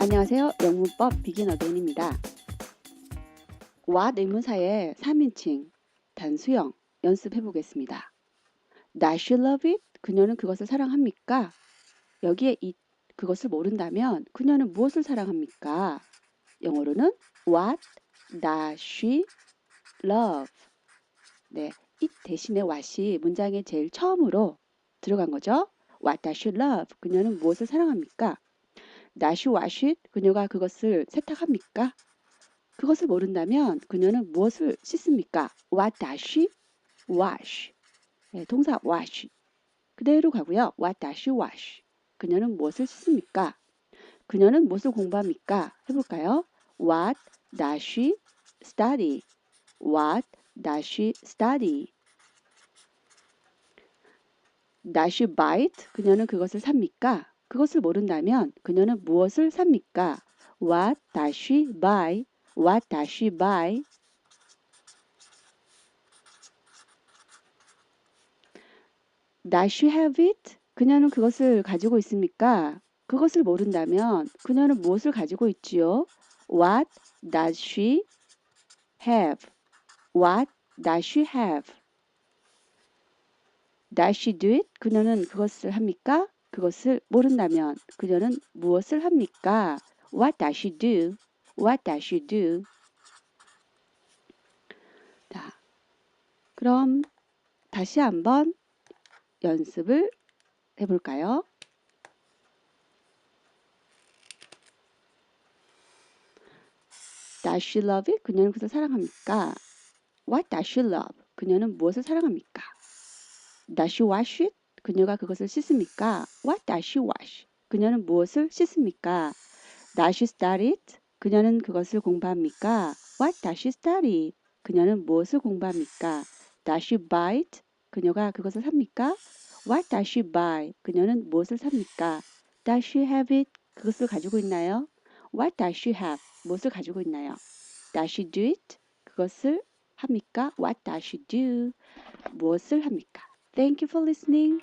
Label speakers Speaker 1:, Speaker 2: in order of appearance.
Speaker 1: 안녕하세요. 영문법 어게인입니다. what 의문사의 3인칭 단수형 연습해 보겠습니다. Does she love it? 그녀는 그것을 사랑합니까? 여기에 이 그것을 모른다면 그녀는 무엇을 사랑합니까? 영어로는 what does she love? 네, 이 대신에 what이 문장의 제일 처음으로 들어간 거죠. What does she love? 그녀는 무엇을 사랑합니까? Wash it? 그녀가 그것을 세탁합니까? 그것을 모른다면 그녀는 무엇을 씻습니까? Wash? 네, 동사 wash 그대로 가고요. She wash? 그녀는 무엇을 씻습니까? 그녀는 무엇을 공부합니까? 해볼까요? What does she study? What does she study? Does she it? 그녀는 그것을 삽니까? 그것을 모른다면 그녀는 무엇을 삽니까? What does she buy? What does she buy? Does she have it? 그녀는 그것을 가지고 있습니까? 그것을 모른다면 그녀는 무엇을 가지고 있지요? What does she have? What does she have? Does she do it? 그녀는 그것을 합니까? 그것을 모른다면 그녀는 무엇을 합니까? What does she do? What does she do? 자, 그럼 다시 한번 연습을 해볼까요? Does she love it? 그녀는 그것을 사랑합니까? What does she love? 그녀는 무엇을 사랑합니까? Does she wash it? 그녀가 그것을 씻습니까? What does she wash? 그녀는 무엇을 씻습니까? Does she study it? 그녀는 그것을 공부합니까? What does she study? 그녀는 무엇을 공부합니까? Does she buy it? 그녀가 그것을 삽니까? What does she buy? 그녀는 무엇을 삽니까? Does she have it? 그것을 가지고 있나요? What does she have? 무엇을 가지고 있나요? Does she do it? 그것을 합니까? What does she do? 무엇을 합니까? Thank you for listening.